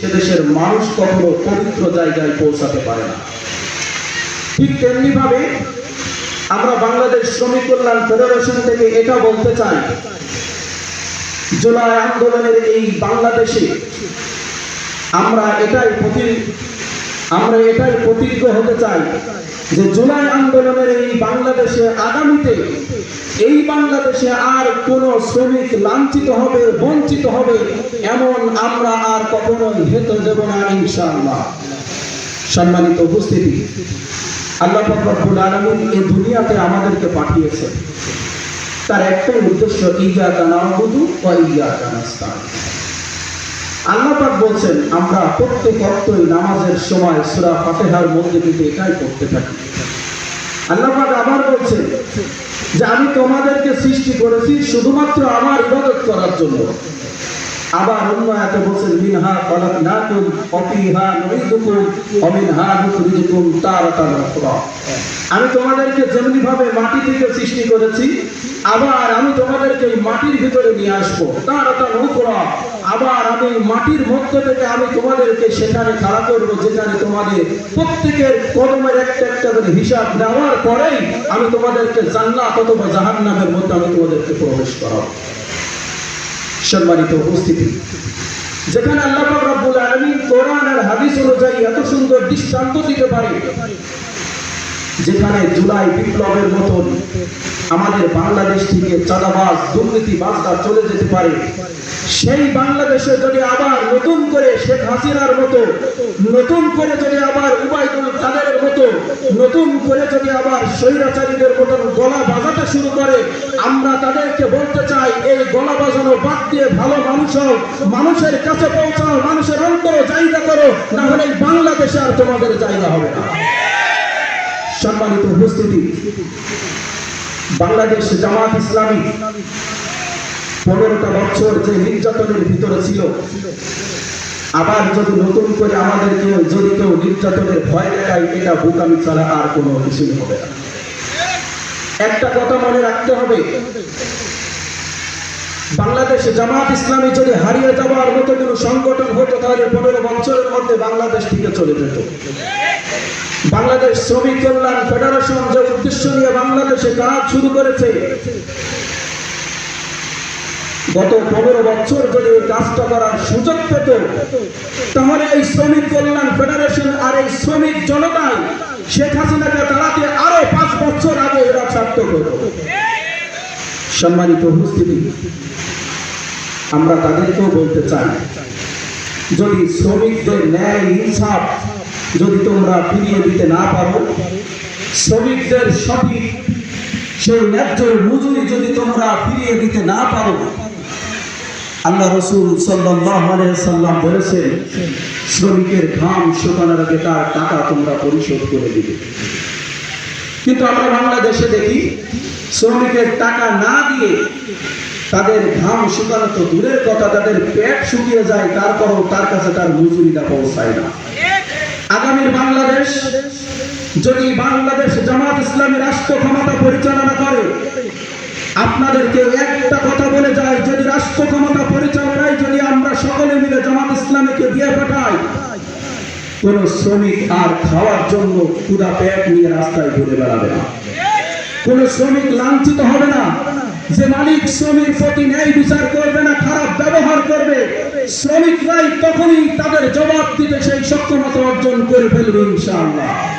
সে দেশের মানুষ কখনো পবিত্র জায়গায় পৌঁছাতে পারে না। ঠিক তেমনি ভাবে আমরা বাংলাদেশ শ্রমিক কল্যাণ ফেডারেশন থেকে এটা বলতে চাই, জুলাই আন্দোলনের এই বাংলাদেশে আমরা এটাই প্রতি আমরা এটাই প্রতিজ্ঞ হতে চাই যে জুলাই আন্দোলনের এই বাংলাদেশে আগামীতে, এই বাংলাদেশে আর কোন শ্রমিক লাঞ্ছিত হবে, বঞ্চিত হবে, এমন আমরা আর কখনোই হেতে দেব না ইনশাআল্লাহ। সম্মানিত উপস্থিতি, আল্লাহ রব্বুল আলামিন এই দুনিয়াতে আমাদেরকে পাঠিয়েছেন। তার একটাই উদ্দেশ্য ইয়াকা নাবুদু ওয়া ইয়াকা নাস্তাইন আল্লাহ পাক বলছেন, আমরা প্রত্যেক অক্তই নামাজের সময় সুরা ফাতেহার মধ্যে কিন্তু এটাই করতে থাকি। আল্লাহ পাক আবার বলছেন যে, আমি তোমাদেরকে সৃষ্টি করেছি শুধুমাত্র আমার ইবাদত করার জন্য। আবার অন্য এত বলছেন, মিনহা খলাকনাকুম ওয়া ফিহা নুঈদুকুম ওয়া মিনহা নুখরিজুকুম তারাতান আমি তোমাদেরকে যেমনি ভাবে মাটি থেকে সৃষ্টি করেছি, আবার আমি তোমাদেরকে মাটির ভিতরে নিয়ে আসব তার তারাতান উখরা। আবার আমি মাটির মধ্য থেকে আমি তোমাদেরকে সেখানে খাড়া করব, যেখানে তোমাদের প্রত্যেকের কদমের একটা একটা করে হিসাব নেওয়ার পরেই আমি তোমাদেরকে জান্নাত অথবা জাহান্নামের মধ্যে আমি তোমাদেরকে প্রবেশ করাবো। সম্মানিত উপস্থিতি। যেখানে আল্লাহ রব্বুল আলামিন কোরআন আর হাদিস অনুযায়ী এত সুন্দর দৃষ্টান্ত দিতে পারে, যেখানে জুলাই বিপ্লবের মতন আমাদের বাংলাদেশ থেকে চাঁদাবাজ দুর্নীতি দুর্নীতিবাজরা চলে যেতে পারে, সেই বাংলাদেশে যদি আবার নতুন করে শেখ হাসিনার মতো, নতুন করে যদি আবার উবাইদুল কাদেরের মতো, নতুন করে যদি আবার স্বৈরাচারীদের মতন গলা বাজাতে শুরু করে, আমরা তাদেরকে বলতে চাই, এই গলা বাজানো বাদ দিয়ে ভালো মানুষ হও, মানুষের কাছে পৌঁছাও, মানুষের অন্তর জায়গা করো, না হলে এই বাংলাদেশে আর তোমাদের জায়গা হবে না। সম্মানিত উপস্থিতি, বাংলাদেশ জামাত ইসলামী পনেরোটা বছর যে নির্যাতনের ভিতরে ছিল, আবার যদি নতুন করে আমাদেরকে যদি কেউ নির্যাতনের ভয় দেখায়, এটা বোকামি ছাড়া আর কোনো কিছুই হবে না। একটা কথা মনে রাখতে হবে বাংলাদেশ জামাত ইসলামী যদি হারিয়ে যাওয়ার মতো কোনো সংগঠন হতো, তাহলে পনেরো বছরের মধ্যে বাংলাদেশ থেকে চলে যেত। বাংলাদেশ শ্রমিক কল্যাণ ফেডারেশন যে উদ্দেশ্য নিয়ে বাংলাদেশে কাজ শুরু করেছে, গত পনেরো বছর যদি কাজটা করার সুযোগ পেত, তাহলে এই শ্রমিক কল্যাণ ফেডারেশন আর এই শ্রমিক জনতায় শেখ হাসিনাকে তাড়াতে আরও পাঁচ বছর আগে এরা ছাড়ত সম্মানিত উপস্থিতি, আমরা তাদেরকেও বলতে চাই, যদি শ্রমিকদের ন্যায় ইনসাফ যদি তোমরা ফিরিয়ে দিতে না পারো, শ্রমিকদের সঠিক সেই ন্যায্য মজুরি যদি তোমরা ফিরিয়ে দিতে না পারো, আল্লাহ রসুল সাল্লাম বলেছেন, শ্রমিকের ঘাম শুকানোর আগে তার টাকা তোমরা পরিশোধ করে দিবে। কিন্তু আমরা বাংলাদেশে দেখি, শ্রমিকের টাকা না দিয়ে তাদের ঘাম শুকানো তো দূরের কথা, তাদের পেট শুকিয়ে যায়, তারপরও তার কাছে তার মজুরিটা পৌঁছায় না। আগামীর বাংলাদেশ, যদি বাংলাদেশ জামাত ইসলামী রাষ্ট্র ক্ষমতা পরিচালনা করে, আপনাদেরকে একটা কথা বলে যায়, যদি রাষ্ট্র ক্ষমতা পরিচালনায় যদি আমরা সকলে মিলে জামাত ইসলামীকে কোন শ্রমিক আর খাওয়ার জন্য ক্ষুদা পেট নিয়ে রাস্তায় ঘুরে বেড়াবে না। কোন শ্রমিক লাঞ্ছিত হবে না। যে মালিক শ্রমিক প্রতি ন্যায় বিচার করবে না, খারাপ ব্যবহার করবে, শ্রমিকরাই তখনই তাদের জবাব দিতে সেই সক্ষমতা অর্জন করে ফেলবে ইনশাআল্লাহ।